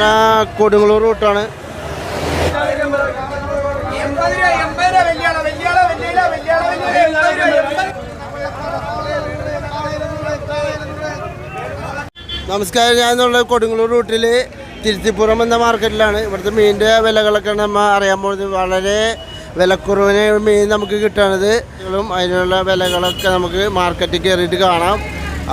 നമ്മുടെ കൊടുങ്ങല്ലൂർ റൂട്ടാണ്. നമസ്കാരം ഞാൻ എന്നുള്ള കൊടുങ്ങല്ലൂർ റൂട്ടിൽ തിരുത്തിപ്പുറം എന്ന മാർക്കറ്റിലാണ്. ഇവിടുത്തെ മീനിന്റെ വിലകളൊക്കെ നമ്മൾ അറിയാൻ പോകുന്നത് വളരെ വിലക്കുറവിന് മീൻ നമുക്ക് കിട്ടുന്നത് അതിനുള്ള വിലകളൊക്കെ നമുക്ക് മാർക്കറ്റിൽ കയറിയിട്ട് കാണാം.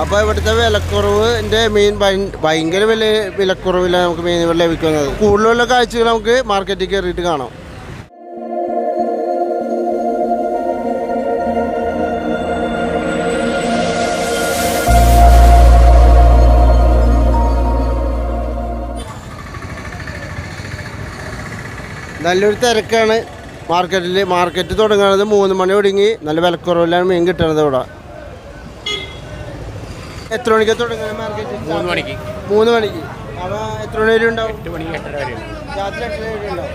അപ്പോൾ ഇവിടുത്തെ വിലക്കുറവിന്റെ മീൻ ഭയ- ഭയങ്കര വില വിലക്കുറവിലാണ് നമുക്ക് മീനുകൾ ലഭിക്കുന്നത്. കൂടുതലുള്ള കാഴ്ചകൾ നമുക്ക് മാർക്കറ്റിൽ കയറിയിട്ട് കാണാം. നല്ലൊരു തിരക്കാണ്. മാർക്കറ്റിൽ മാർക്കറ്റ് തുടങ്ങുന്നത് മൂന്ന് മണി ഒടുങ്ങി നല്ല വിലക്കുറവിലാണ് മീൻ കിട്ടുന്നത് ഇവിടെ. എത്ര മണിക്ക് തുടങ്ങുന്നത് മാർക്കറ്റ് മൂന്ന് മണിക്ക്. മൂന്ന് മണിക്ക്. അപ്പോൾ എത്ര മണി വരെ ഉണ്ടാവും? എട്ട് മണി എട്ടര വരെ രാത്രി എത്ര വരെ ഉണ്ടാവും.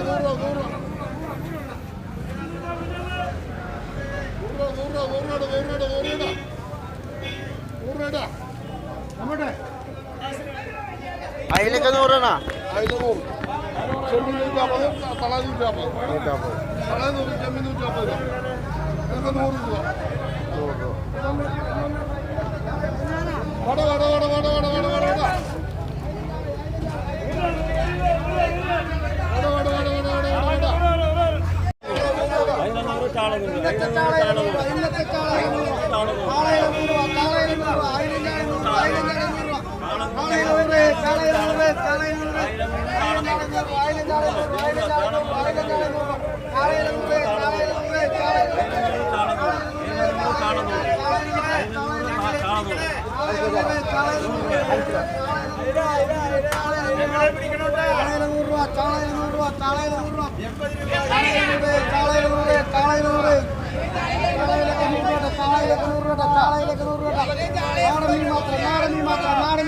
அதுக்கு நூறுண்ணா அதுக்கு நூறு செம்மீன் நூற்றி ஐம்பது தலா நூற்றி ஐம்பது நூற்றி ஐம்பது தலா நூறு செம்மீன் நூற்றி ஐம்பது இதுக்கு நூறு ரூபா நூறு ரூபா வட வட வட வட வட வட வட வட இன்னும் സ്ഥലം പെരുത്തിപ്പുറം തിരുത്തിപ്പുറം പെരുത്തിപ്പുറം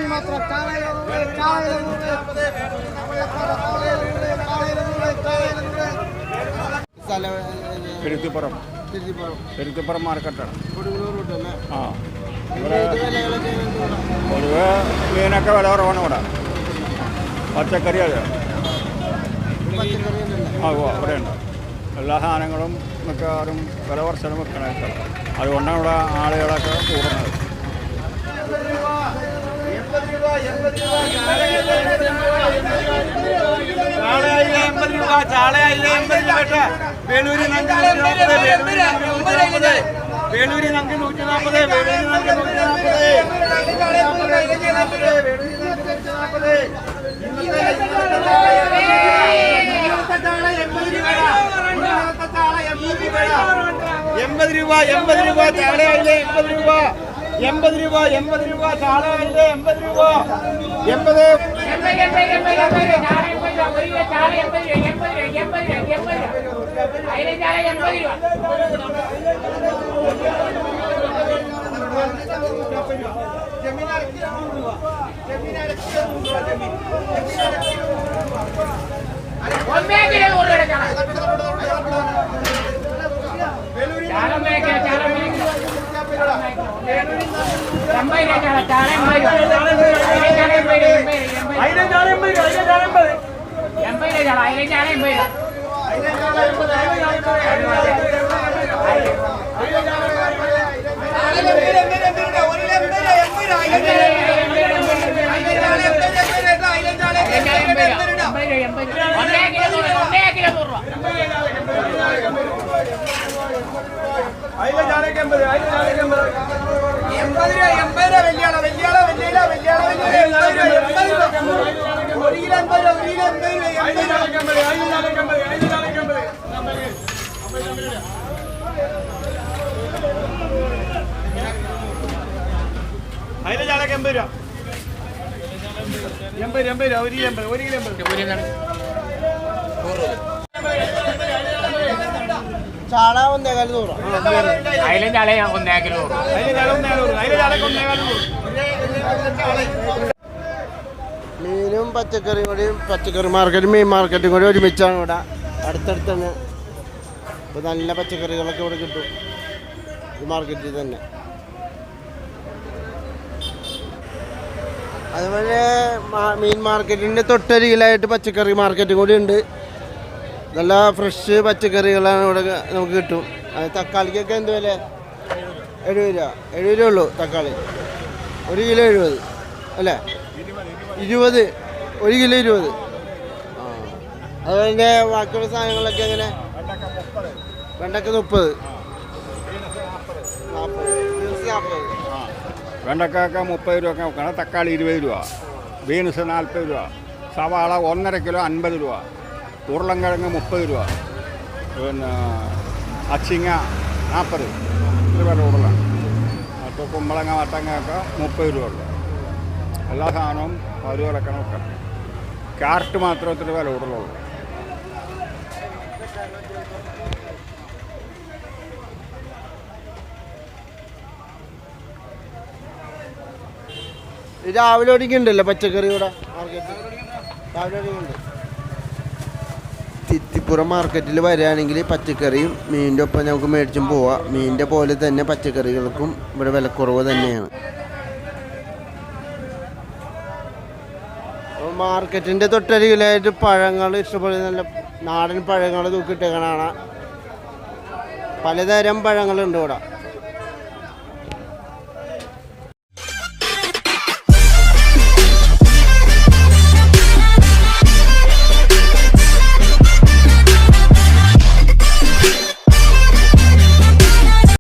മാർക്കറ്റാണ് കൊടുങ്ങല്ലൂർ റൂട്ടല്ലേ ആ. ഇത് വിലകളൊക്കെ എങ്ങനെയാണ്? പൊതുവെ മീനൊക്കെ വില കുറവാണ് ഇവിടെ. പച്ചക്കറി അതെ. ആ ഉവ്വ ഇവിടെ ഉണ്ട്. എല്ലാ സാധനങ്ങളും മിക്കവാറും വില കുറച്ചാണ് വെക്കണേ അതുകൊണ്ടാണ് ഇവിടെ ആളുകളൊക്കെ കൂടുന്നത് ചാളയായില്ല എൺപത് രൂപ ചാളയായില്ല എൺപത് രൂപ വേലൂരി നങ്ക് നൂറ്റി നാൽപ്പത് വേലൂരി നങ്ക് നൂറ്റി നാൽപ്പത് വേലൂരി നങ്ക് നൂറ്റി നാൽപ്പത് വേലൂരി നങ്ക് നൂറ്റി നാൽപ്പത് എൺപത് രൂപ എൺപത് രൂപ ചാളയായില്ലേ എൺപത് രൂപ எண்பது ரூபா எண்பது ரூபா சாலை வந்து எண்பது ரூபா எண்பது எண்பது രൂപ ചാളയായില്ലേ എൺപത് രൂപ എൺപത് എൺപത് രൂപ എൺപത് രൂപ എൺപത് രൂപ ഒരു അതിലെ ചാളക്ക് എൺപത് രൂപ. എൺപത് എൺപത് രൂപ ഒരു കിലോ എൺപത് ഒരു കിലോ എൺപത്. ചാള ഒന്നേകാൽ നൂറ്. അതിലും ചാള ഒന്നേകാൽ നൂറ്. മീനും പച്ചക്കറിയും കൂടി പച്ചക്കറി മാർക്കറ്റും മീൻ മാർക്കറ്റും കൂടി ഒരുമിച്ചാണ് ഇവിടെ. അടുത്തടുത്താണ് ഇപ്പൊ നല്ല പച്ചക്കറികളൊക്കെ ഇവിടെ കിട്ടും. ഈ മാർക്കറ്റിൽ തന്നെ. അതുപോലെ മീൻ മാർക്കറ്റിന്റെ തൊട്ടരികിലായിട്ട് പച്ചക്കറി മാർക്കറ്റും കൂടി ഉണ്ട്. നല്ല ഫ്രഷ് പച്ചക്കറികളാണ് ഇവിടെ നമുക്ക് കിട്ടും. തക്കാളിക്കൊക്കെ എന്ത് വില? എഴുപത് രൂപ. എഴുപത് രൂപ ഉള്ളൂ തക്കാളി. ഒരു കിലോ എഴുപത്. അല്ലേ? ഇരുപത്. ഒരു കിലോ ഇരുപത്. ആ. അതുപോലെ ബാക്കിയുള്ള സാധനങ്ങളൊക്കെ എങ്ങനെ? വെണ്ടക്ക മുപ്പത്. വെണ്ടക്കൊക്കെ മുപ്പത് രൂപ ഒക്കെ നോക്കണം തക്കാളി ഇരുപത് രൂപ. ബീൻസ് നാൽപ്പത് രൂപ. സവാള ഒന്നര കിലോ അൻപത് രൂപ. ഉരുളൻകിഴങ്ങ് മുപ്പത് രൂപ. പിന്നെ അച്ചിങ്ങ നാൽപ്പത് ഇത്ര വില അപ്പോൾ കുമ്പളങ്ങ വട്ടങ്ങ ഒക്കെ മുപ്പത് രൂപ ഉള്ളു. എല്ലാ സാധനവും ഒരു വിലക്കണം കാർട്ട് മാത്രം ഇത്ര വില കൂടുതലുള്ളൂ. രാവിലെ ഒടിക്കുന്നുണ്ടല്ലോ പച്ചക്കറി ഇവിടെ മാർക്കറ്റ് രാവിലെ ഒടിക്കുന്നുണ്ട് തിത്തിപ്പുറം മാർക്കറ്റിൽ വരികയാണെങ്കിൽ പച്ചക്കറിയും മീനിന്റെ ഒപ്പം നമുക്ക് മേടിച്ചും പോവാം. മീനിന്റെ പോലെ തന്നെ പച്ചക്കറികൾക്കും ഇവിടെ വിലക്കുറവ് തന്നെയാണ്. മാർക്കറ്റിന്റെ തൊട്ടരികിലായിട്ട് പഴങ്ങൾ ഇഷ്ടപ്പെടുന്ന നല്ല നാടൻ പഴങ്ങൾ തൂക്കിയിട്ടേക്കണ കാണാം. പലതരം പഴങ്ങളുണ്ട് ഇവിടെ.